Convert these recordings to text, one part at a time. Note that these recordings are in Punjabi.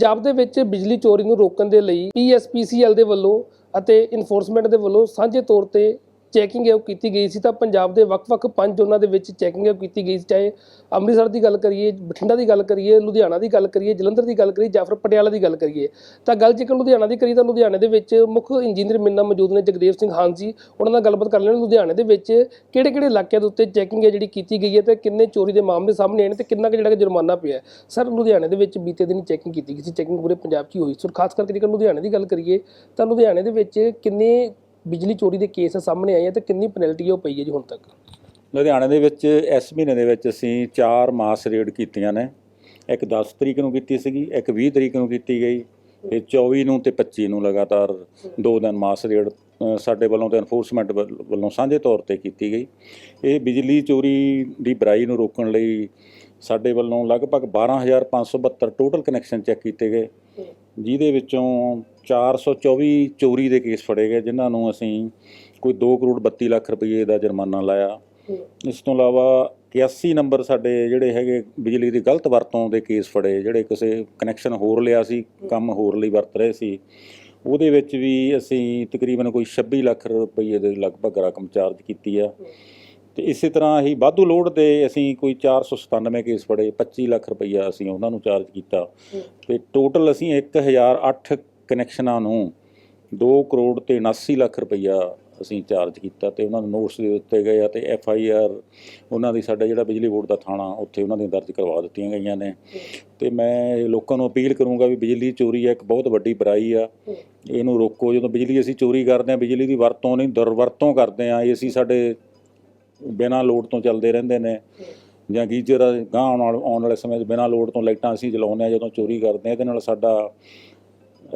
ਪੰਜਾਬ ਦੇ ਵਿੱਚ ਬਿਜਲੀ ਚੋਰੀ ਨੂੰ ਰੋਕਣ ਦੇ ਲਈ ਪੀਐਸਪੀਸੀਐਲ ਦੇ ਵੱਲੋਂ ਅਤੇ ਇਨਫੋਰਸਮੈਂਟ ਦੇ ਵੱਲੋਂ ਸਾਂਝੇ ਤੌਰ ਤੇ ਚੈਕਿੰਗ ਹੈ ਉਹ ਕੀਤੀ ਗਈ ਸੀ ਤਾਂ ਪੰਜਾਬ ਦੇ ਵੱਖ-ਵੱਖ ਪੰਜ ਜ਼ੋਨਾਂ ਦੇ ਵਿੱਚ ਚੈਕਿੰਗ ਹੈ ਉਹ ਕੀਤੀ ਗਈ ਸੀ। ਚਾਹੇ ਅੰਮ੍ਰਿਤਸਰ ਦੀ ਗੱਲ ਕਰੀਏ, ਬਠਿੰਡਾ ਦੀ ਗੱਲ ਕਰੀਏ, ਲੁਧਿਆਣਾ ਦੀ ਗੱਲ ਕਰੀਏ, ਜਲੰਧਰ ਦੀ ਗੱਲ ਕਰੀਏ ਜਾਂ ਫਿਰ ਪਟਿਆਲਾ ਦੀ ਗੱਲ ਕਰੀਏ। ਤਾਂ ਗੱਲ ਜੇਕਰ ਲੁਧਿਆਣਾ ਦੀ ਕਰੀਏ ਤਾਂ ਲੁਧਿਆਣੇ ਦੇ ਵਿੱਚ ਮੁੱਖ ਇੰਜੀਨੀਅਰ ਮਿੰਨਾ ਮੌਜੂਦ ਨੇ, ਜਗਦੇਵ ਸਿੰਘ ਹਾਨ ਜੀ। ਉਹਨਾਂ ਨਾਲ ਗੱਲਬਾਤ ਕਰ ਲੈਣ ਲੁਧਿਆਣੇ ਦੇ ਵਿੱਚ ਕਿਹੜੇ-ਕਿਹੜੇ ਇਲਾਕਿਆਂ ਦੇ ਉੱਤੇ ਚੈਕਿੰਗ ਹੈ ਜਿਹੜੀ ਕੀਤੀ ਗਈ ਹੈ ਤੇ ਕਿੰਨੇ ਚੋਰੀ ਦੇ ਮਾਮਲੇ ਸਾਹਮਣੇ ਆਏ ਨੇ ਤੇ ਕਿੰਨਾ ਕੁ ਜਿਹੜਾ ਕਿ ਜੁਰਮਾਨਾ ਪਿਆ ਸਰ, ਲੁਧਿਆਣੇ ਦੇ ਵਿੱਚ ਬੀਤੇ ਦਿਨ ਚੈਕਿੰਗ ਕੀਤੀ ਗਈ ਸੀ। ਚੈਕਿੰਗ ਪੂਰੇ ਪੰਜਾਬ 'ਚ ਹੀ ਹੋਈ ਸੋ। ਖਾਸ ਕਰਕੇ ਜੇਕਰ ਲੁਧਿਆਣੇ ਦੀ ਗੱਲ ਕਰੀਏ ਤਾਂ ਲੁਧਿਆਣੇ ਦੇ ਵਿੱਚ ਕਿੰਨੇ ਬਿਜਲੀ ਚੋਰੀ ਦੇ ਕੇਸ ਸਾਹਮਣੇ ਆਏ ਆ ਤੇ ਕਿੰਨੀ ਪੈਨਲਟੀ ਉਹ ਪਈ ਹੈ ਜੀ ਹੁਣ ਤੱਕ? ਲੁਧਿਆਣੇ ਦੇ ਵਿੱਚ, ਇਸ ਮਹੀਨੇ ਦੇ ਵਿੱਚ ਅਸੀਂ ਚਾਰ ਮਾਸ ਰੇਡ ਕੀਤੀਆਂ ਨੇ। ਇੱਕ 10 ਤਰੀਕ ਨੂੰ ਕੀਤੀ ਸੀਗੀ, ਇੱਕ 20 ਤਰੀਕ ਨੂੰ ਕੀਤੀ ਗਈ, ਤੇ 24 ਨੂੰ ਤੇ 25 ਨੂੰ ਲਗਾਤਾਰ ਦੋ ਦਿਨ ਮਾਸ ਰੇਡ ਸਾਡੇ ਵੱਲੋਂ ਤੇ ਐਨਫੋਰਸਮੈਂਟ ਵੱਲੋਂ ਸਾਂਝੇ ਤੌਰ ਤੇ ਕੀਤੀ ਗਈ। ਇਹ ਬਿਜਲੀ ਚੋਰੀ ਦੀ ਬੁਰਾਈ ਨੂੰ ਰੋਕਣ ਲਈ ਸਾਡੇ ਵੱਲੋਂ ਲਗਭਗ 12572 ਟੋਟਲ ਕਨੈਕਸ਼ਨ ਚੈੱਕ ਕੀਤੇ ਗਏ। ਜਿਹਦੇ ਵਿੱਚੋਂ 424 ਚੋਰੀ ਦੇ ਕੇਸ ਫੜੇ ਗਏ ਜਿਨ੍ਹਾਂ ਨੂੰ ਅਸੀਂ ਕੋਈ 2 ਕਰੋੜ 32 ਲੱਖ ਰੁਪਏ ਦਾ ਜੁਰਮਾਨਾ ਲਾਇਆ। ਇਸ ਤੋਂ ਇਲਾਵਾ 81 ਨੰਬਰ ਸਾਡੇ ਜਿਹੜੇ ਹੈਗੇ ਬਿਜਲੀ ਦੀ ਗਲਤ ਵਰਤੋਂ ਦੇ ਕੇਸ ਫੜੇ ਜਿਹੜੇ ਕਿਸੇ ਕਨੈਕਸ਼ਨ ਹੋਰ ਲਿਆ ਸੀ ਕੰਮ ਹੋਰ ਲਈ ਵਰਤ ਰਹੇ ਸੀ ਉਹਦੇ ਵਿੱਚ ਵੀ ਅਸੀਂ ਤਕਰੀਬਨ ਕੋਈ 26 ਲੱਖ ਰੁਪਏ ਦੇ ਲਗਭਗ ਰਕਮ ਚਾਰਜ ਕੀਤੀ ਆ। ਤੇ ਇਸੇ ਤਰ੍ਹਾਂ ਹੀ ਵਾਧੂ ਲੋਡ ਦੇ ਅਸੀਂ ਕੋਈ 497 ਕੇਸ ਫੜੇ 25 ਲੱਖ ਰੁਪਈਆ ਅਸੀਂ ਉਹਨਾਂ ਨੂੰ ਚਾਰਜ ਕੀਤਾ। ਤੇ ਟੋਟਲ ਅਸੀਂ 1008 ਕਨੈਕਸ਼ਨਾਂ ਨੂੰ 2 ਕਰੋੜ ਤੇ 79 ਲੱਖ ਰੁਪਈਆ ਅਸੀਂ ਚਾਰਜ ਕੀਤਾ ਤੇ ਉਹਨਾਂ ਨੂੰ ਨੋਟਿਸ ਦੇ ਦਿੱਤੇ ਗਏ ਆ ਤੇ ਐਫ ਆਈ ਆਰ ਉਹਨਾਂ ਦੀ ਸਾਡਾ ਜਿਹੜਾ ਬਿਜਲੀ ਬੋਰਡ ਦਾ ਥਾਣਾ ਉੱਥੇ ਉਹਨਾਂ ਦੀਆਂ ਦਰਜ ਕਰਵਾ ਦਿੱਤੀਆਂ ਗਈਆਂ ਨੇ। ਤੇ ਮੈਂ ਲੋਕਾਂ ਨੂੰ ਅਪੀਲ ਕਰੂੰਗਾ ਵੀ ਬਿਜਲੀ ਚੋਰੀ ਹੈ ਇੱਕ ਬਹੁਤ ਵੱਡੀ ਬੁਰਾਈ ਆ। ਇਹਨੂੰ ਰੋਕੋ, ਜਦੋਂ ਬਿਜਲੀ ਅਸੀਂ ਚੋਰੀ ਕਰਦੇ ਆ, ਬਿਜਲੀ ਦੀ ਵਰਤੋਂ ਨਹੀਂ, ਦੁਰਵਰਤੋਂ ਕਰਦੇ ਆ ਅਸੀਂ ਸਾਡੇ ਬਿਨਾਂ ਲੋਡ ਤੋਂ ਚੱਲਦੇ ਰਹਿੰਦੇ ਨੇ। ਜਾਂ ਗੀਜ਼ਰ ਗਾਂ ਆਉਣ ਵਾਲੇ ਆਉਣ ਵਾਲੇ ਸਮੇਂ 'ਚ ਬਿਨਾਂ ਲੋਡ ਤੋਂ ਲਾਈਟਾਂ ਅਸੀਂ ਜਲਾਉਂਦੇ ਆ, ਜਦੋਂ ਚੋਰੀ ਕਰਦੇ ਆ, ਇਹਦੇ ਨਾਲ ਸਾਡਾ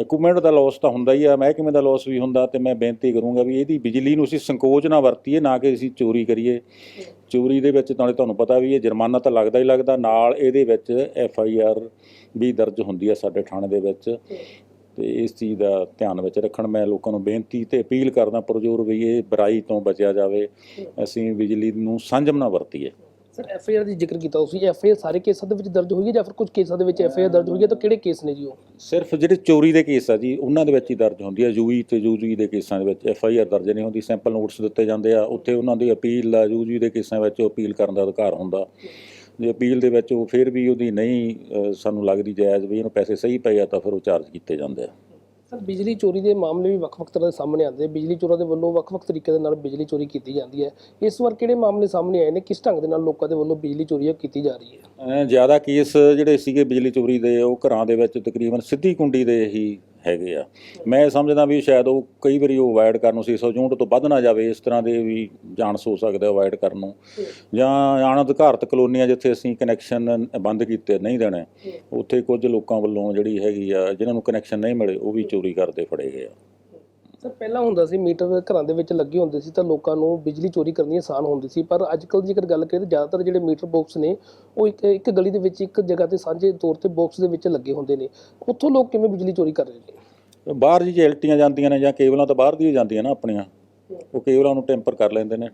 ਇਕਵਿਪਮੈਂਟ ਦਾ ਲਾਸ ਤਾਂ ਹੁੰਦਾ ਹੀ ਆ ਮਹਿਕਮੇ ਦਾ ਲਾਸ ਵੀ ਹੁੰਦਾ ਤੇ ਮੈਂ ਬੇਨਤੀ ਕਰੂੰਗਾ ਵੀ ਇਹਦੀ ਬਿਜਲੀ ਨੂੰ ਅਸੀਂ ਸੰਕੋਚ ਨਾ ਵਰਤੀਏ ਨਾ ਕਿ ਅਸੀਂ ਚੋਰੀ ਕਰੀਏ। ਚੋਰੀ ਦੇ ਵਿੱਚ ਨਾਲੇ ਤੁਹਾਨੂੰ ਪਤਾ ਵੀ ਇਹ ਜੁਰਮਾਨਾ ਤਾਂ ਲੱਗਦਾ ਹੀ ਲੱਗਦਾ ਨਾਲ ਇਹਦੇ ਵਿੱਚ ਐਫ ਆਈ ਆਰ ਵੀ ਦਰਜ ਹੁੰਦੀ ਆ ਸਾਡੇ ਥਾਣੇ ਦੇ ਵਿੱਚ। ਤੇ ਇਸ ਚੀਜ਼ ਦਾ ਧਿਆਨ ਵਿੱਚ ਰੱਖਣ ਮੈਂ ਲੋਕਾਂ ਨੂੰ ਬੇਨਤੀ ਤੇ ਅਪੀਲ ਕਰਦਾ ਪੁਰਜੋਰ ਵੀ ਇਹ ਬੁਰਾਈ ਤੋਂ ਬਚਿਆ ਜਾਵੇ। ਅਸੀਂ ਬਿਜਲੀ ਨੂੰ ਸੰਜਮ ਨਾ ਵਰਤੀਏ। ਸਰ ਐਫ ਆਈ ਆਰ ਦੀ ਜ਼ਿਕਰ ਕੀਤਾ ਤੁਸੀਂ ਐਫ ਆਈ ਆਰ ਸਾਰੇ ਕੇਸਾਂ ਦੇ ਵਿੱਚ ਦਰਜ ਹੋਈ ਹੈ ਜਾਂ ਫਿਰ ਕੁਝ ਕੇਸਾਂ ਦੇ ਵਿੱਚ ਐਫ ਆਈ ਆਰ ਦਰਜ ਹੋਈ ਹੈ? ਤਾਂ ਕਿਹੜੇ ਕੇਸ ਨੇ ਜੀ ਉਹ? ਸਿਰਫ ਜਿਹੜੇ ਚੋਰੀ ਦੇ ਕੇਸ ਆ ਜੀ, ਉਹਨਾਂ ਦੇ ਵਿੱਚ ਹੀ ਦਰਜ ਹੁੰਦੀ ਆ ਯੂਈ ਤੇ ਯੂਜੀ ਦੇ ਕੇਸਾਂ ਦੇ ਵਿੱਚ ਐਫ ਆਈ ਆਰ ਦਰਜ ਨਹੀਂ ਹੁੰਦੀ। ਸੈਂਪਲ ਨੋਟਿਸ ਦਿੱਤੇ ਜਾਂਦੇ ਆ। ਉੱਥੇ ਉਹਨਾਂ ਦੀ ਅਪੀਲ ਆ ਯੂਜੀ ਦੇ ਕੇਸਾਂ ਵਿੱਚ ਅਪੀਲ ਕਰਨ ਦਾ ਅਧਿਕਾਰ ਹੁੰਦਾ। ਜੇ ਅਪੀਲ ਦੇ ਵਿੱਚ ਉਹ ਫਿਰ ਵੀ ਉਹਦੀ ਨਹੀਂ ਸਾਨੂੰ ਲੱਗਦੀ ਜਾਇਜ਼ ਵੀ ਇਹਨੂੰ ਪੈਸੇ ਸਹੀ ਪਏ ਆ, ਤਾਂ ਫਿਰ ਉਹ ਚਾਰਜ ਕੀਤੇ ਜਾਂਦੇ ਆ। ਸਰ ਬਿਜਲੀ ਚੋਰੀ ਦੇ ਮਾਮਲੇ ਵੀ ਵੱਖ-ਵੱਖ ਤਰ੍ਹਾਂ ਦੇ ਸਾਹਮਣੇ ਆਉਂਦੇ ਬਿਜਲੀ ਚੋਰਾਂ ਦੇ ਵੱਲੋਂ ਵੱਖ-ਵੱਖ ਤਰੀਕੇ ਦੇ ਨਾਲ ਬਿਜਲੀ ਚੋਰੀ ਕੀਤੀ ਜਾਂਦੀ ਹੈ। ਇਸ ਵਾਰ ਕਿਹੜੇ ਮਾਮਲੇ ਸਾਹਮਣੇ ਆਏ ਨੇ? ਕਿਸ ਢੰਗ ਦੇ ਨਾਲ ਲੋਕਾਂ ਦੇ ਵੱਲੋਂ ਬਿਜਲੀ ਚੋਰੀ ਕੀਤੀ ਜਾ ਰਹੀ ਹੈ? ਜ਼ਿਆਦਾ ਕੇਸ ਜਿਹੜੇ ਸੀਗੇ ਬਿਜਲੀ ਚੋਰੀ ਦੇ, ਉਹ ਘਰਾਂ ਦੇ ਵਿੱਚ ਤਕਰੀਬਨ ਸਿੱਧੀ ਕੁੰਡੀ ਦੇ ਹੀ ਹੈਗੇ ਆ। ਮੈਂ ਸਮਝਦਾ ਵੀ ਸ਼ਾਇਦ ਉਹ ਕਈ ਵਾਰੀ ਉਹ ਅਵਾਇਡ ਕਰਨ ਨੂੰ 600 ਯੂਨਿਟ ਤੋਂ ਵੱਧ ਨਾ ਜਾਵੇ, ਇਸ ਤਰ੍ਹਾਂ ਦੇ ਵੀ ਚਾਂਸ ਹੋ ਸਕਦਾ ਅਵਾਇਡ ਕਰਨ ਨੂੰ। ਜਾਂ ਅਣਅਧਿਕਾਰਤ ਕਲੋਨੀਆਂ ਜਿੱਥੇ ਅਸੀਂ ਕਨੈਕਸ਼ਨ ਬੰਦ ਕੀਤੇ, ਨਹੀਂ ਦੇਣੇ, ਉੱਥੇ ਕੁਝ ਲੋਕਾਂ ਵੱਲੋਂ ਜਿਹੜੀ ਹੈਗੀ ਆ, ਜਿਨ੍ਹਾਂ ਨੂੰ ਕਨੈਕਸ਼ਨ ਨਹੀਂ ਮਿਲੇ, ਉਹ ਵੀ ਚੋਰੀ ਕਰਦੇ ਫੜੇ ਗਏ ਆ। ਸਰ, ਪਹਿਲਾਂ ਹੁੰਦਾ ਸੀ, ਮੀਟਰ ਘਰਾਂ ਦੇ ਵਿੱਚ ਲੱਗੇ ਹੁੰਦੇ ਸੀ ਤਾਂ ਲੋਕਾਂ ਨੂੰ ਬਿਜਲੀ ਚੋਰੀ ਕਰਨੀ ਆਸਾਨ ਹੁੰਦੀ ਸੀ, ਪਰ ਅੱਜ ਕੱਲ੍ਹ ਜੇਕਰ ਗੱਲ ਕਰੀਏ ਤਾਂ ਜ਼ਿਆਦਾਤਰ ਜਿਹੜੇ ਮੀਟਰ ਬਾਕਸ ਨੇ, ਉਹ ਇੱਕ ਇੱਕ ਗਲੀ ਦੇ ਵਿੱਚ, ਇੱਕ ਜਗ੍ਹਾ ਤੇ ਸਾਂਝੇ ਤੌਰ ਤੇ ਬਾਕਸ ਦੇ ਵਿੱਚ ਲੱਗੇ ਹੁੰਦੇ ਨੇ। ਉੱਥੋਂ ਲੋਕ ਕਿਵੇਂ ਬਿਜਲੀ ਚੋਰੀ ਕਰ ਰਹੇ ਨੇ? ਬਾਹਰ ਜੀ ਜੇ ਐਲਟੀਆਂ ਜਾਂਦੀਆਂ ਨੇ ਜਾਂ ਕੇਬਲਾਂ ਤਾਂ ਬਾਹਰ ਦੀ ਹੀ ਜਾਂਦੀਆਂ ਨਾ ਆਪਣੀਆਂ, ਉਹ ਕੇਬਲਾਂ ਨੂੰ ਟੈਂਪਰ ਕਰ ਲੈਂਦੇ ਨੇ।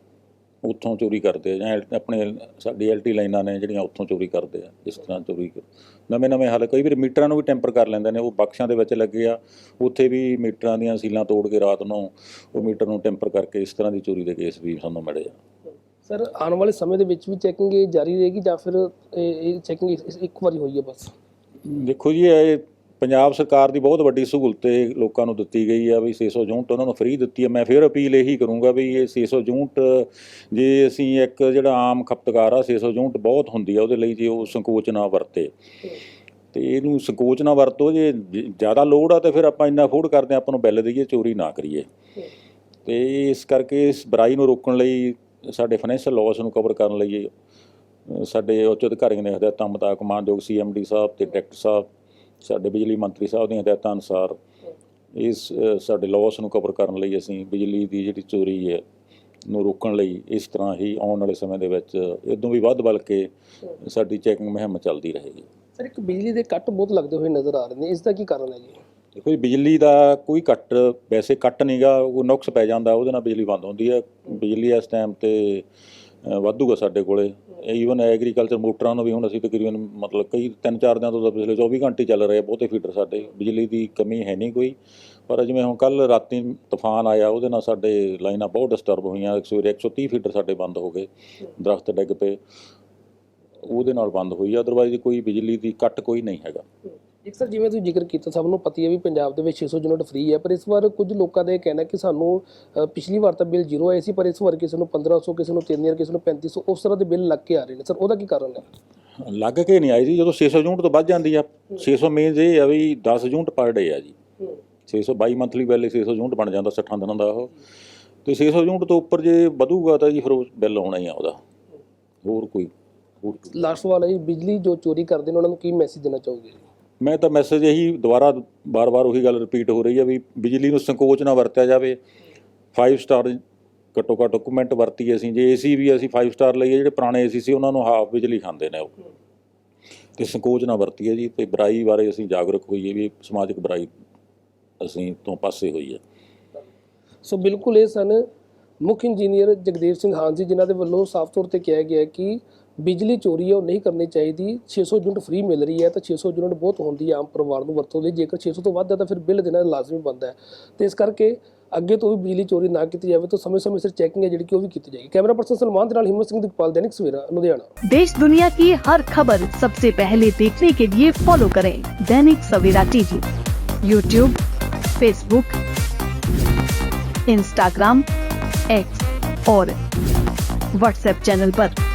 ਉੱਥੋਂ ਚੋਰੀ ਕਰਦੇ ਆ ਜਾਂ ਆਪਣੇ ਸਾਡੀ ਐਲਟੀ ਲਾਈਨਾਂ ਨੇ ਜਿਹੜੀਆਂ ਉੱਥੋਂ ਚੋਰੀ ਕਰਦੇ ਆ ਇਸ ਤਰ੍ਹਾਂ ਚੋਰੀ ਨਵੇਂ ਨਵੇਂ ਹਾਲ ਕਈ ਵਾਰ ਮੀਟਰਾਂ ਨੂੰ ਵੀ ਟੈਂਪਰ ਕਰ ਲੈਂਦੇ ਨੇ ਉਹ ਬਕਸ਼ਾਂ ਦੇ ਵਿੱਚ ਲੱਗੇ ਆ ਉੱਥੇ ਵੀ ਮੀਟਰਾਂ ਦੀਆਂ ਸੀਲਾਂ ਤੋੜ ਕੇ ਰਾਤ ਨੂੰ ਉਹ ਮੀਟਰ ਨੂੰ ਟੈਂਪਰ ਕਰਕੇ ਇਸ ਤਰ੍ਹਾਂ ਦੀ ਚੋਰੀ ਦੇ ਕੇਸ ਵੀ ਸਾਨੂੰ ਮਿਲੇ ਆ। ਸਰ ਆਉਣ ਵਾਲੇ ਸਮੇਂ ਦੇ ਵਿੱਚ ਵੀ ਚੈਕਿੰਗ ਜਾਰੀ ਰਹੇਗੀ ਜਾਂ ਫਿਰ ਇਹ ਚੈਕਿੰਗ ਇੱਕ ਵਾਰੀ ਹੋਈ ਹੈ ਬਸ? ਦੇਖੋ ਜੀ ਇਹ ਪੰਜਾਬ ਸਰਕਾਰ ਦੀ ਬਹੁਤ ਵੱਡੀ ਸਹੂਲਤ ਇਹ ਲੋਕਾਂ ਨੂੰ ਦਿੱਤੀ ਗਈ ਆ ਵੀ 600 ਯੂਨਿਟ ਉਹਨਾਂ ਨੂੰ ਫ੍ਰੀ ਦਿੱਤੀ ਆ। ਮੈਂ ਫਿਰ ਅਪੀਲ ਇਹੀ ਕਰੂੰਗਾ ਵੀ ਇਹ 600 ਯੂਨਿਟ ਜੇ ਅਸੀਂ ਇੱਕ ਜਿਹੜਾ ਆਮ ਖਪਤਕਾਰ ਆ 600 ਯੂਨਿਟ ਬਹੁਤ ਹੁੰਦੀ ਆ ਉਹਦੇ ਲਈ ਜੇ ਉਹ ਸੰਕੋਚ ਨਾ ਵਰਤੇ। ਤੇ ਇਹਨੂੰ ਸੰਕੋਚ ਨਾ ਵਰਤੋ ਜੇ ਜ- ਜ਼ਿਆਦਾ ਲੋੜ ਆ ਤੇ ਫਿਰ ਆਪਾਂ ਇੰਨਾ ਅਫੋਰਡ ਕਰਦੇ ਆ ਆਪਾਂ ਨੂੰ ਬਿੱਲ ਦੇਈਏ ਚੋਰੀ ਨਾ ਕਰੀਏ। ਤੇ ਇਸ ਕਰਕੇ ਇਸ ਬੁਰਾਈ ਨੂੰ ਰੋਕਣ ਲਈ ਸਾਡੇ ਫਾਈਨੈਂਸ਼ੀਅਲ ਲਾਸ ਨੂੰ ਕਵਰ ਕਰਨ ਲਈ ਅ, ਸਾਡੇ ਉੱਚ ਅਧਿਕਾਰੀਆਂ ਨੇ ਹਦਾਇਤਾਂ ਮੁਤਾਬਕ ਮਾਨਯੋਗ ਸੀਐਮਡੀ ਸਾਹਿਬ ਤੇ ਡਾਇਰੈਕਟਰ ਸਾਹਿਬ ਸਾਡੇ ਬਿਜਲੀ ਮੰਤਰੀ ਸਾਹਿਬ ਦੀਆਂ ਹਦਾਇਤਾਂ ਅਨੁਸਾਰ ਇਸ ਸਾਡੇ ਲਾਸ ਨੂੰ ਕਵਰ ਕਰਨ ਲਈ ਅਸੀਂ ਬਿਜਲੀ ਦੀ ਜਿਹੜੀ ਚੋਰੀ ਹੈ ਨੂੰ ਰੋਕਣ ਲਈ ਇਸ ਤਰ੍ਹਾਂ ਹੀ ਆਉਣ ਵਾਲੇ ਸਮੇਂ ਦੇ ਵਿੱਚ ਇਦੋਂ ਵੀ ਵੱਧ ਬਲਕਿ ਸਾਡੀ ਚੈਕਿੰਗ ਮੁਹਿੰਮ ਚੱਲਦੀ ਰਹੇਗੀ। ਸਰ ਇੱਕ ਬਿਜਲੀ ਦੇ ਕੱਟ ਬਹੁਤ ਲੱਗਦੇ ਹੋਏ ਨਜ਼ਰ ਆ ਰਹੇ ਨੇ। ਇਸ ਦਾ ਕੀ ਕਾਰਨ ਹੈ ਜੀ? ਦੇਖੋ ਜੀ ਬਿਜਲੀ ਦਾ ਕੋਈ ਕੱਟ ਵੈਸੇ ਕੱਟ ਨਹੀਂਗਾ ਉਹ ਨੁਕਸ ਪੈ ਜਾਂਦਾ ਉਹਦੇ ਨਾਲ ਬਿਜਲੀ ਬੰਦ ਹੁੰਦੀ ਹੈ। ਬਿਜਲੀ ਇਸ ਟਾਈਮ ਤੇ ਅ, ਵਾਧੂ ਆ ਸਾਡੇ ਕੋਲੇ। ਈਵਨ ਐਗਰੀਕਲਚਰ ਮੋਟਰਾਂ ਨੂੰ ਵੀ ਹੁਣ ਅਸੀਂ ਤਕਰੀਬਨ ਮਤਲਬ ਕਈ ਤਿੰਨ ਚਾਰ ਦਿਨਾਂ ਤੋਂ ਤਾਂ ਪਿਛਲੇ 24 ਘੰਟੇ ਚੱਲ ਰਹੇ ਆ, ਬਹੁਤੇ ਫੀਡਰ ਸਾਡੇ, ਬਿਜਲੀ ਦੀ ਕਮੀ ਹੈ ਨਹੀਂ ਕੋਈ। ਪਰ ਜਿਵੇਂ ਹੁਣ ਕੱਲ ਰਾਤੀ ਤੂਫਾਨ ਆਇਆ, ਉਹਦੇ ਨਾਲ ਸਾਡੇ ਲਾਈਨਾਂ ਬਹੁਤ ਡਿਸਟਰਬ ਹੋਈਆਂ ਸਵੇਰੇ 130 ਫੀਡਰ ਸਾਡੇ ਬੰਦ ਹੋ ਗਏ, ਦਰਖਤ ਡਿੱਗ ਪਏ। ਉਹਦੇ ਨਾਲ ਬੰਦ ਹੋਈ ਅਦਰਵਾਈਜ਼ ਕੋਈ ਬਿਜਲੀ ਦੀ ਕੱਟ ਕੋਈ ਨਹੀਂ ਹੈਗਾ। ਇੱਕ ਸਰ ਜਿਵੇਂ ਤੁਸੀਂ ਜ਼ਿਕਰ ਕੀਤਾ ਸਭ ਨੂੰ ਪਤਾ ਹੀ ਵੀ ਪੰਜਾਬ ਦੇ ਵਿੱਚ 600 ਯੂਨਿਟ ਫ੍ਰੀ ਹੈ ਪਰ ਇਸ ਵਾਰ ਕੁਝ ਲੋਕਾਂ ਦਾ ਇਹ ਕਹਿਣਾ ਕਿ ਸਾਨੂੰ ਅ, ਪਿਛਲੀ ਵਾਰ ਤਾਂ ਬਿੱਲ ਜ਼ੀਰੋ ਆਏ ਸੀ ਪਰ ਇਸ ਵਾਰ ਕਿਸੇ ਨੂੰ 1500 ਕਿਸੇ ਨੂੰ 3000 ਕਿਸੇ ਨੂੰ 3500 ਉਸ ਤਰ੍ਹਾਂ ਦੇ ਬਿੱਲ ਲੱਗ ਕੇ ਆ ਰਹੇ ਨੇ। ਸਰ ਉਹਦਾ ਕੀ ਕਾਰਨ ਹੈ? ਲੱਗ ਕੇ ਨਹੀਂ ਆਈ ਜੀ ਜਦੋਂ 600 ਯੂਨਿਟ ਤੋਂ ਵੱਧ ਜਾਂਦੀ ਆ। 600 ਮੀਨਸ ਇਹ ਆ ਵੀ 10 ਯੂਨਿਟ ਪਰ ਡੇ ਆ ਜੀ। 622 ਮੰਥਲੀ ਬਿੱਲ 600 ਯੂਨਿਟ ਬਣ ਜਾਂਦਾ 60 ਦਿਨਾਂ ਦਾ ਉਹ। ਤੇ 600 ਯੂਨਿਟ ਤੋਂ ਉੱਪਰ ਜੇ ਵਧੂਗਾ ਤਾਂ ਜੀ ਫਿਰ ਉਹ ਬਿੱਲ ਆਉਣਾ ਹੀ ਆ ਉਹਦਾ। ਹੋਰ ਕੋਈ ਹੋਰ ਕੋਈ। ਲਾਸਟ ਸਵਾਲ ਹੈ ਜੀ, ਬਿਜਲੀ ਜੋ ਚੋਰੀ ਕਰਦੇ ਨੇ ਉਹਨਾਂ ਨੂੰ ਕੀ ਮੈਸੇਜ ਦੇਣਾ ਚਾਹੋਗੇ? ਮੈਂ ਤਾਂ ਮੈਸੇਜ ਇਹੀ ਦੁਬਾਰਾ ਬਾਰ-ਬਾਰ ਉਹੀ ਗੱਲ ਰਿਪੀਟ ਹੋ ਰਹੀ ਹੈ ਵੀ ਬਿਜਲੀ ਨੂੰ ਸੰਕੋਚ ਨਾ ਵਰਤਿਆ ਜਾਵੇ। 5 ਸਟਾਰ ਘੱਟੋ ਘੱਟ ਡਾਕੂਮੈਂਟ ਵਰਤੀ ਅਸੀਂ। ਜੇ ਏਸੀ ਵੀ ਅਸੀਂ 5 ਸਟਾਰ ਲਈਏ, ਜਿਹੜੇ ਪੁਰਾਣੇ ਏਸੀ ਸੀ, ਉਹਨਾਂ ਨੂੰ ਹਾਫ ਬਿਜਲੀ ਖਾਂਦੇ ਨੇ ਉਹ। ਤੇ ਸੰਕੋਚ ਨਾ ਵਰਤੀਏ ਜੀ। ਤੇ ਬੁਰਾਈ ਬਾਰੇ ਅਸੀਂ ਜਾਗਰੂਕ ਹੋਈਏ ਵੀ ਸਮਾਜਿਕ ਬੁਰਾਈ ਅਸੀਂ ਤੋਂ ਪਾਸੇ ਹੋਈ ਹੈ ਸੋ ਬਿਲਕੁਲ ਇਹ ਸਨ ਮੁੱਖ ਇੰਜੀਨੀਅਰ ਜਗਦੇਵ ਸਿੰਘ ਹਾਨ ਜੀ, ਜਿਨ੍ਹਾਂ ਦੇ ਵੱਲੋਂ ਸਾਫ਼ ਤੌਰ ਤੇ ਕਿਹਾ ਗਿਆ ਕਿ ਬਿਜਲੀ ਚੋਰੀ ਹੈ ਉਹ ਨਹੀਂ ਕਰਨੀ ਚਾਹੀਦੀ 600 ਯੂਨਿਟ ਫ੍ਰੀ ਮਿਲ ਰਹੀ ਹੈ ਤਾਂ 600 ਯੂਨਿਟ ਬਹੁਤ ਹੁੰਦੀ ਹੈ ਆਮ ਪਰਿਵਾਰ ਨੂੰ ਵਰਤੋਂ ਲਈ ਜੇਕਰ 600 ਤੋਂ ਵੱਧ ਹੈ ਤਾਂ ਫਿਰ ਬਿੱਲ ਦੇਣਾ ਲਾਜ਼ਮੀ ਬਣਦਾ ਹੈ ਤੇ ਇਸ ਕਰਕੇ ਅੱਗੇ ਤੋਂ ਵੀ ਬਿਜਲੀ ਚੋਰੀ ਨਾ ਕੀਤੀ ਜਾਵੇ ਤਾਂ ਸਮੇਂ-ਸਮੇਂ ਸਿਰ ਚੈਕਿੰਗ ਹੈ ਜਿਹੜੀ ਕਿ ਉਹ ਵੀ ਕੀਤੀ ਜਾਏਗੀ ਕੈਮਰਾ ਪਰਸਨ ਸਲਮਾਨ ਦੇ ਨਾਲ ਹਿੰਮਤ ਸਿੰਘ ਦਿਕਪਾਲ ਦੈਨਿਕ ਸਵੇਰਾ ਲੁਧਿਆਣਾ देश दुनिया की हर खबर सबसे पहले देखने के लिए फॉलो करें Dainik Savera TV YouTube Facebook Instagram X और व्हाट्सएप चैनल पर।